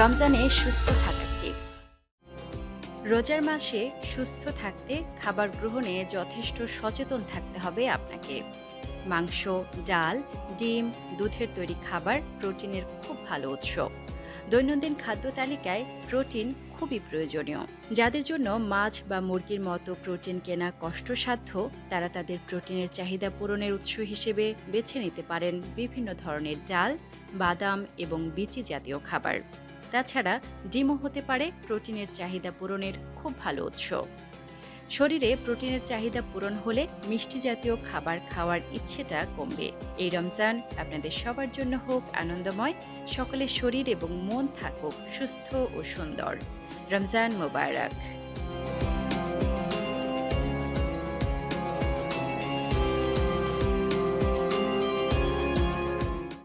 রমজানে সুস্থ থাকার টিপস রোজার মাসে সুস্থ থাকতে খাবার গ্রহণে যথেষ্ট সচেতন থাকতে হবে আপনাকে। মাংস, ডাল, ডিম, দুধের তৈরি খাবার প্রোটিনের খুব ভালো উৎস। দৈনন্দিন খাদ্য তালিকায় প্রোটিন খুবই প্রয়োজনীয়। যাদের জন্য মাছ বা মুরগির মতো প্রোটিন কেনা কষ্টসাধ্য, তারা তাদের প্রোটিনের চাহিদা পূরণের উৎস হিসেবে বেছে নিতে পারেন বিভিন্ন ধরনের ডাল, বাদাম এবং বিচি জাতীয় খাবার। তাছাড়া ডিমও হতে পারে, প্রোটিনের চাহিদা পূরণের খুব ভালো উৎস। শরীরে প্রোটিনের চাহিদা পূরণ হলে মিষ্টি জাতীয় খাবার খাওয়ার ইচ্ছেটা কমবে। এই রমজান আপনাদের সবার জন্য হোক আনন্দময়, সকলের শরীর এবং মন থাকুক সুস্থ ও সুন্দর। রমজান মোবারক।